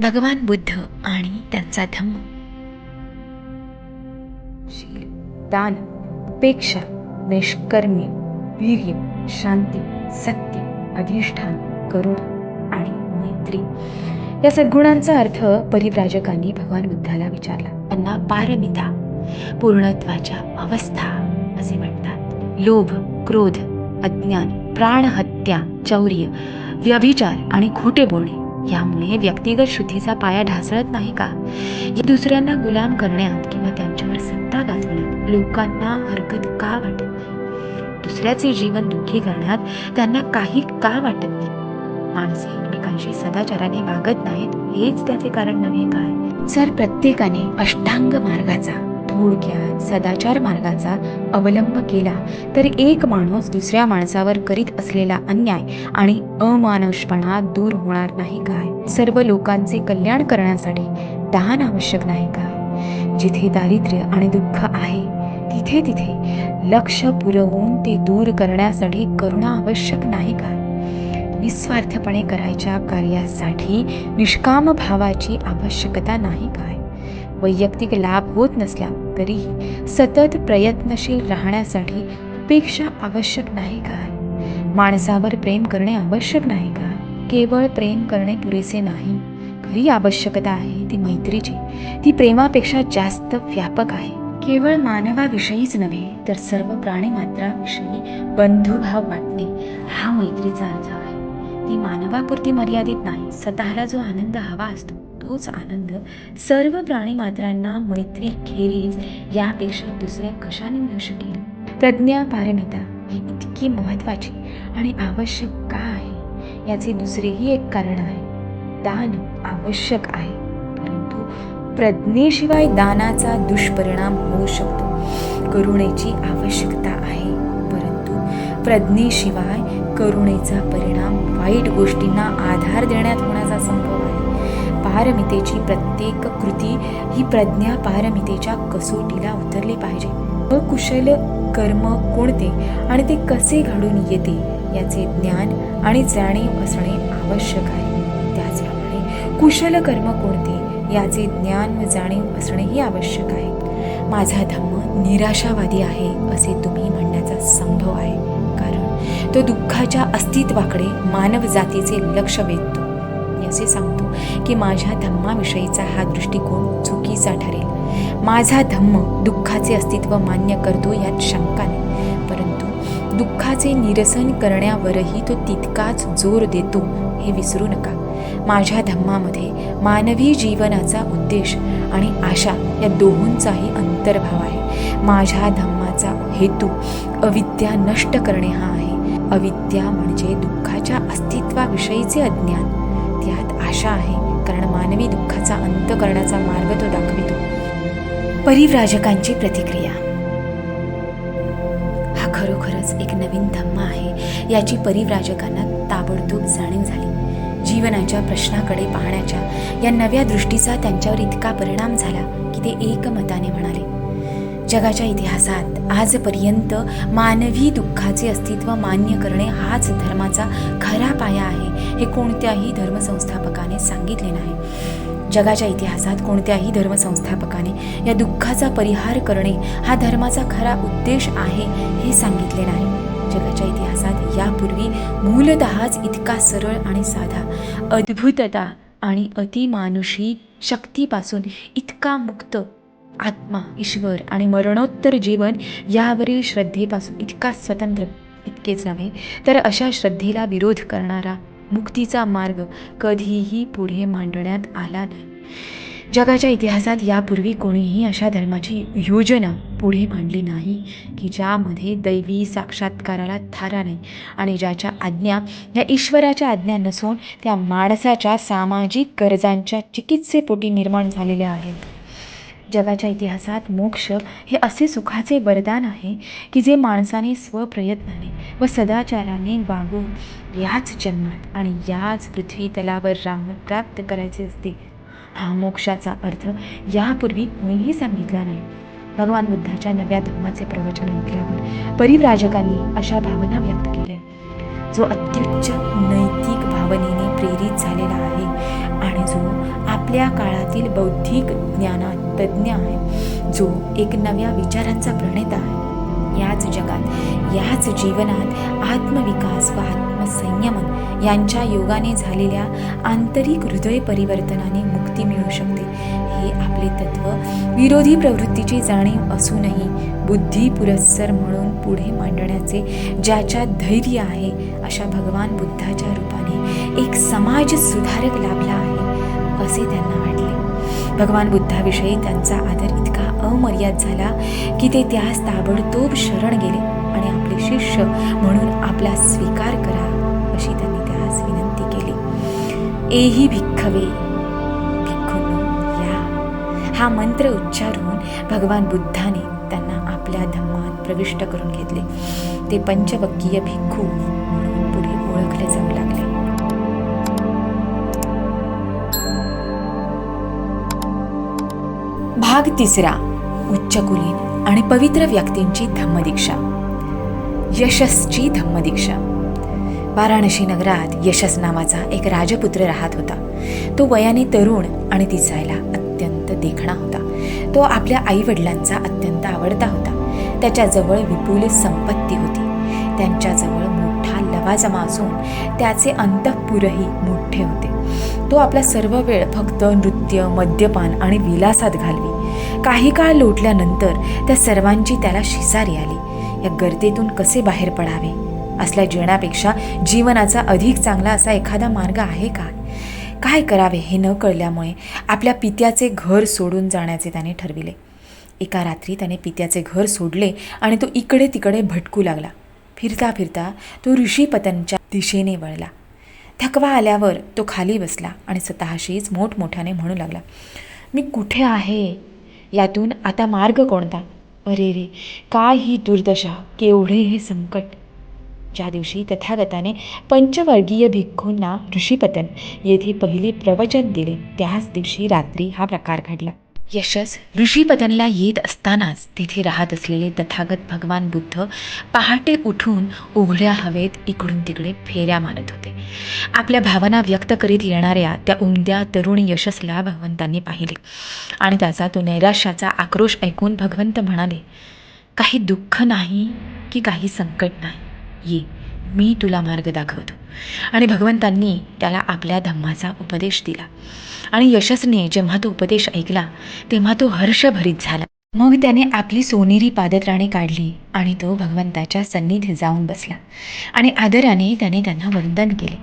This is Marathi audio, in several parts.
भगवान बुद्ध आणि त्यांचा धम्म. शील दान उपेक्षा निष्कर्म्य वीर्य शांती सत्य अधिष्ठान करुणा आणि मैत्री. या सद्गुणांचा अर्थ परिव्राजकांनी भगवान बुद्धाला विचारला. त्यांना पारमिता पूर्णत्वाच्या अवस्था असे म्हणतात. लोभ क्रोध अज्ञान प्राणहत्या चौर्य व्यभिचार आणि खोटे बोलणे यामुळे व्यक्तिगत शुद्धीचा पाया ढासळत नाही का? दुसऱ्यांना गुलाम करण्यात किंवा त्यांच्यावर सत्ता गाजवण्यात लोकांना हरकत का वाटत नाही? दुसऱ्याचे जीवन दुःखी करण्यात त्यांना काही का वाटत नाही? माणसे एकमेकांशी सदाचाराने वागत नाहीत हेच त्याचे कारण नव्हे काय? जर प्रत्येकाने अष्टांग मार्गाचा थोडक्यात सदाचार मार्गाचा अवलंब केला तर एक माणूस दुसऱ्या माणसावर करीत असलेला अन्याय आणि अमानुषपणा दूर होणार नाही काय? सर्व लोकांचे कल्याण करण्यासाठी दान आवश्यक नाही का? जिथे दारिद्र्य आणि दुःख आहे तिथे तिथे लक्ष पुरवून ते दूर करण्यासाठी करुणा आवश्यक नाही का? निस्वार्थपणे करायच्या कार्यासाठी निष्काम भावाची आवश्यकता नाही काय? वैयक्तिक लाभ होत नसला तरीही सतत प्रयत्नशील राहण्यासाठी उपेक्षा आवश्यक नाही का? माणसावर प्रेम करणे आवश्यक नाही का? केवळ प्रेम करणे पुरेसे नाही. खरी आवश्यकता आहे ती मैत्रीची. ती प्रेमापेक्षा जास्त व्यापक आहे. केवळ मानवाविषयीच नव्हे तर सर्व प्राणीमात्राविषयी बंधुभाव वाटणे हा मैत्रीचा अर्थ आहे. ती मानवापुरती मर्यादित नाही. स्वतःला जो आनंद हवा असतो तोच आनंद सर्व प्राणीमात्रांना मैत्री खेरीज यापेक्षा दुसऱ्या कशाने मिळू शकेल? प्रज्ञा पारणता ही इतकी महत्त्वाची आणि आवश्यक का आहे? याचे दुसरेही एक कारण आहे. दान आवश्यक आहे परंतु प्रज्ञेशिवाय दानाचा दुष्परिणाम होऊ शकतो. करुणेची आवश्यकता आहे परंतु प्रज्ञेशिवाय करुणेचा परिणाम वाईट गोष्टींना आधार देण्यात होण्याचा संभव आहे. पारमितेची प्रत्येक कृती ही प्रज्ञा पारमितेच्या कसोटीला उतरली पाहिजे. अकुशल कर्म कोणते आणि ते कसे घडून येते याचे ज्ञान आणि जाणीव असणे आवश्यक आहे. त्याचप्रमाणे कुशल कर्म कोणते याचे ज्ञान व जाणीव असणेही आवश्यक आहे. माझा धम्म निराशावादी आहे असे तुम्ही म्हणण्याचा संभव आहे. कारण तो दुःखाच्या अस्तित्वाकडे मानव जातीचे लक्ष वेधतो. मी असे सांगतो की माझ्या धम्माविषयीचा हा दृष्टिकोन चुकीचा ठरेल. माझा धम्म दुःखाचे अस्तित्व मान्य करतो यात शंका नाही. परंतु दुःखाचे निरसन करण्यावरही तो तितकाच जोर देतो हे विसरू नका. माझ्या धम्मामध्ये मानवी जीवनाचा उद्देश आणि आशा या दोहोंचाही अंतर्भाव आहे. माझ्या धम्माचा हेतू अविद्या नष्ट करणे हा आहे. अविद्या म्हणजे दुःखाच्या अस्तित्वाविषयीचे अज्ञान. त्यात आशा आहे कारण मानवी दुःखाचा अंत करण्याचा मार्ग तो दाखवितो. परिव्राजकांची प्रतिक्रिया. हा खरोखरच एक नवीन धम्म आहे याची परिव्राजकांना ताबडतोब जाणीव झाली. जीवनाच्या प्रश्नाकडे पाहण्याच्या या नव्या दृष्टीचा त्यांच्यावर इतका परिणाम झाला की ते एकमताने म्हणाले जगाच्या इतिहासात आजपर्यंत मानवी दुःखाचे अस्तित्व मान्य करणे हाच धर्माचा खरा पाया आहे हे कोणत्याही धर्मसंस्थापकाने सांगितले नाही. जगाच्या इतिहासात कोणत्याही धर्मसंस्थापकाने या दुःखाचा परिहार करणे हा धर्माचा खरा उद्देश आहे हे सांगितले नाही. जगाच्या इतिहासात यापूर्वी मूलतःच इतका सरळ आणि साधा अद्भुतता आणि अतिमानुषी शक्तीपासून इतका मुक्त आत्मा ईश्वर आणि मरणोत्तर जीवन यावरील श्रद्धेपासून इतका स्वतंत्र इतकेच नव्हे तर अशा श्रद्धेला विरोध करणारा मुक्तीचा मार्ग कधीही पुढे मांडण्यात आला नाही. जगाच्या इतिहासात यापूर्वी कोणीही अशा धर्माची योजना पुढे मांडली नाही की ज्यामध्ये दैवी साक्षात्काराला थारा नाही आणि ज्याच्या आज्ञा या ईश्वराच्या आज्ञा नसून त्या माणसाच्या सामाजिक गरजांच्या चिकित्सेपोटी निर्माण झालेल्या आहेत. जगाच्या इतिहासात मोक्ष हे असे सुखाचे वरदान आहे की जे माणसाने स्वप्रयत्नाने व सदाचाराने वागून याच जन्मात आणि याच पृथ्वी तलावर राहून प्राप्त करायचे असते. हा मोक्षाचा अर्थ यापूर्वी कोणीही सांगितला नाही. भगवान बुद्धाच्या नव्या धर्माचे प्रवचन ऐकल्यावर परिव्राजकांनी अशा भावना व्यक्त केल्या. जो अत्युच्च नैतिक भावनेने प्रेरित झालेला आहे. आणि जो आपल्या काळातील बौद्धिक ज्ञानात तज्ज्ञ आहे जो एक नव्या विचारांचा प्रणेता आहे याच जगात याच जीवनात आत्मविकास व आत्मसंयमन यांच्या योगाने झालेल्या आंतरिक हृदय परिवर्तनाने मुक्ती मिळू शकते. हे आपले तत्व विरोधी प्रवृत्तीची जाणीव असूनही बुद्धी पुरस्सर म्हणून पुढे मांडण्याचे ज्याच्यात धैर्य आहे अशा भगवान बुद्धाच्या रूपाने एक समाज सुधारक लाभला आहे असे त्यांना वाटले. भगवान बुद्धाविषयी त्यांचा आदर इतका अमर्याद झाला की ते त्यास ताबडतोब शरण गेले आणि शिष्य म्हणून आपला स्वीकार करा अशी त्यांनी त्यास विनंती केली. एही भिक्खवे भिक्खूंनो या. हा मंत्र उच्चारून भगवान बुद्धाने त्यांना आपल्या धम्मात प्रविष्ट करून घेतले. ते पंचवक्कीय भिक्खू म्हणून पुढे ओळखले जाऊ लागले. भाग तिसरा उच्चकुलीन आणि पवित्र व्यक्तींची धम्मदीक्षा. यशसची धम्मदीक्षा. वाराणसी नगरात यशस नावाचा एक राजपुत्र राहत होता. तो वयाने तरुण आणि दिसायला अत्यंत देखणा होता. तो आपल्या आईवडिलांचा अत्यंत आवडता होता. त्याच्याजवळ विपुल संपत्ती होती. त्यांच्याजवळ मोठा लवाजमा असून त्याचे अंतःपुरही मोठे होते. तो आपला सर्व वेळ फक्त नृत्य मद्यपान आणि विलासात घालवी. काही काळ लोटल्यानंतर त्या सर्वांची त्याला शिसारी आली. या गर्दीतून कसे बाहेर पडावे? असल्या जीवनापेक्षा जीवनाचा अधिक चांगला असा एखादा मार्ग आहे का? काय करावे हे न कळल्यामुळे आपल्या पित्याचे घर सोडून जाण्याचे त्याने ठरविले. एका रात्री त्याने पित्याचे घर सोडले आणि तो इकडे तिकडे भटकू लागला. फिरता फिरता तो ऋषीपतनच्या दिशेने वळला. थकवा आल्यावर तो खाली बसला आणि स्वतःशीच मोठमोठ्याने म्हणू लागला मी कुठे आहे? यातून आता मार्ग कोणता? अरे रे काय ही दुर्दशा केवढे हे संकट. ज्या दिवशी तथागताने पंचवर्गीय भिक्खूंना ऋषीपतन येथे पहिले प्रवचन दिले त्याच दिवशी रात्री हा प्रकार घडला. यशस ऋषीपतनला येत असतानाच तिथे राहत असलेले तथागत भगवान बुद्ध पहाटे उठून उघड्या हवेत इकडून तिकडे फेऱ्या मारत होते. आपल्या भावना व्यक्त करीत येणाऱ्या त्या उमद्या तरुण यशसला भगवंतांनी पाहिले आणि त्याचा तो नैराश्याचा आक्रोश ऐकून भगवंत म्हणाले काही दुःख नाही की काही संकट नाही. ये. मी तुला मार्ग दाखवतो. आणि भगवंतांनी त्याला आपल्या धम्माचा उपदेश दिला. आणि यशसने जेव्हा तो उपदेश ऐकला तेव्हा तो हर्षभरीत झाला. मग त्याने आपली सोनेरी पादत्राणे काढली आणि तो भगवंताच्या सन्निधी जाऊन बसला. आणि आदराने त्याने त्यांना वंदन केले.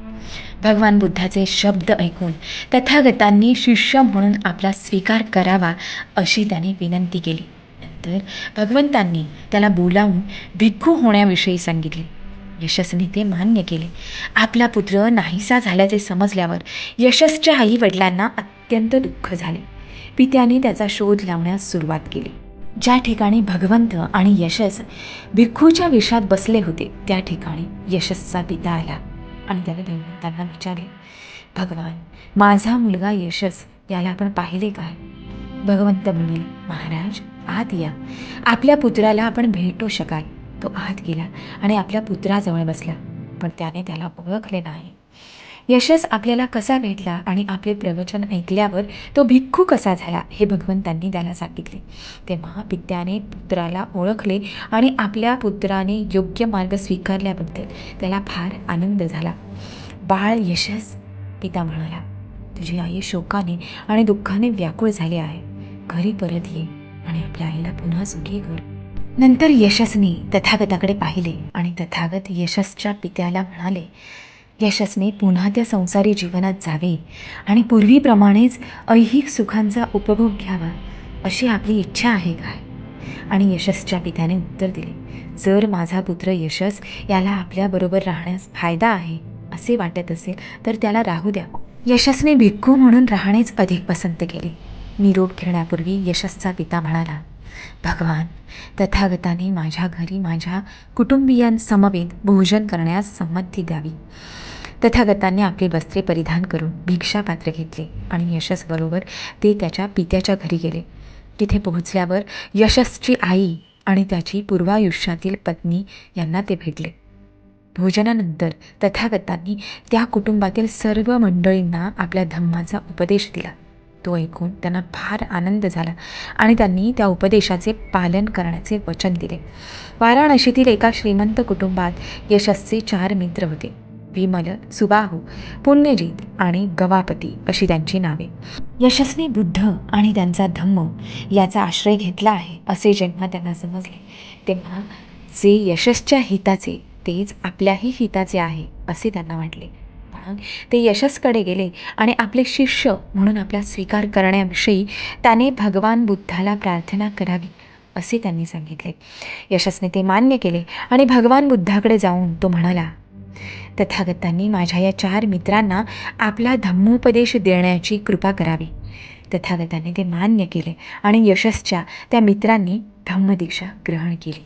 भगवान बुद्धाचे शब्द ऐकून तथागतांनी शिष्य म्हणून आपला स्वीकार करावा अशी त्याने विनंती केली. नंतर भगवंतांनी त्याला बोलावून भिक्खू होण्याविषयी सांगितले. यशसने ते मान्य केले. आपला पुत्र नाहीसा झाल्याचे समजल्यावर यशसच्या आई वडिलांना अत्यंत दुःख झाले. पित्याने त्याचा शोध लावण्यास सुरुवात केली. ज्या ठिकाणी भगवंत आणि यशस भिक्खूच्या विषात बसले होते त्या ठिकाणी यशसचा पिता आला आणि त्याला भगवंतांना विचारले भगवान माझा मुलगा यशस याला आपण पाहिले काय भगवंत म्हणाले महाराज आत या. आपल्या पुत्राला आपण भेटू शकाल. तो आत गेला आणि आपल्या पुत्राजवळ बसला. पण त्याने त्याला ओळखले नाही. यशस आपल्याला कसा भेटला आणि आपले प्रवचन ऐकल्यावर तो भिक्खू कसा झाला हे भगवंतांनी त्याला सांगितले. तेव्हा पित्याने पुत्राला ओळखले आणि आपल्या पुत्राने योग्य मार्ग स्वीकारल्याबद्दल त्याला फार आनंद झाला. बाळ यशस पिता म्हणाला तुझी आई शोकाने आणि दुःखाने व्याकुळ झाली आहे. घरी परत ये आणि आपल्या आईला पुन्हा सुखी कर. नंतर यशस्नी तथागताकडे पाहिले आणि तथागत यशसच्या पित्याला म्हणाले यशस्ने पुन्हा त्या संसारी जीवनात जावे आणि पूर्वीप्रमाणेच ऐहिक सुखांचा उपभोग घ्यावा अशी आपली इच्छा आहे काय? आणि यशसच्या पित्याने उत्तर दिले जर माझा पुत्र यशस याला आपल्याबरोबर राहण्यास फायदा आहे असे वाटत असेल तर त्याला राहू द्या. यशसने भिक्खू म्हणून राहणेच अधिक पसंत केले. निरोप घेण्यापूर्वी यशसचा पिता म्हणाला भगवान तथागताने माझ्या घरी माझ्या कुटुंबियांसमवेत भोजन करण्यास संमती द्यावी. तथागतांनी आपले वस्त्रे परिधान करून भिक्षापात्र घेतले आणि यशसबरोबर ते त्याच्या पित्याच्या घरी गेले. तिथे पोहोचल्यावर यशसची आई आणि त्याची पूर्वायुष्यातील पत्नी यांना ते भेटले. भोजनानंतर तथागतांनी त्या कुटुंबातील सर्व मंडळींना आपल्या धम्माचा उपदेश दिला. तो ऐकून त्यांना फार आनंद झाला आणि त्यांनी त्या उपदेशाचे पालन करण्याचे वचन दिले. वाराणसीतील एका श्रीमंत कुटुंबात यशस्वी चार मित्र होते. विमल सुबाहू पुण्यजीत आणि गवापती अशी त्यांची नावे. यशस्वी बुद्ध आणि त्यांचा धम्म याचा आश्रय घेतला आहे असे जेव्हा त्यांना समजले तेव्हा जे यशसच्या हिताचे तेच आपल्याही हिताचे आहे असे त्यांना वाटले. ते यशसकडे गेले आणि आपले शिष्य म्हणून आपला स्वीकार करण्याविषयी त्याने भगवान बुद्धाला प्रार्थना करावी असे त्यांनी सांगितले यशसने ते मान्य केले आणि भगवान बुद्धाकडे जाऊन तो म्हणाला तथागतांनी माझ्या या चार मित्रांना आपला धम्मोपदेश देण्याची कृपा करावी तथागतांनी ते मान्य केले आणि यशसच्या त्या मित्रांनी धम्मदीक्षा ग्रहण केली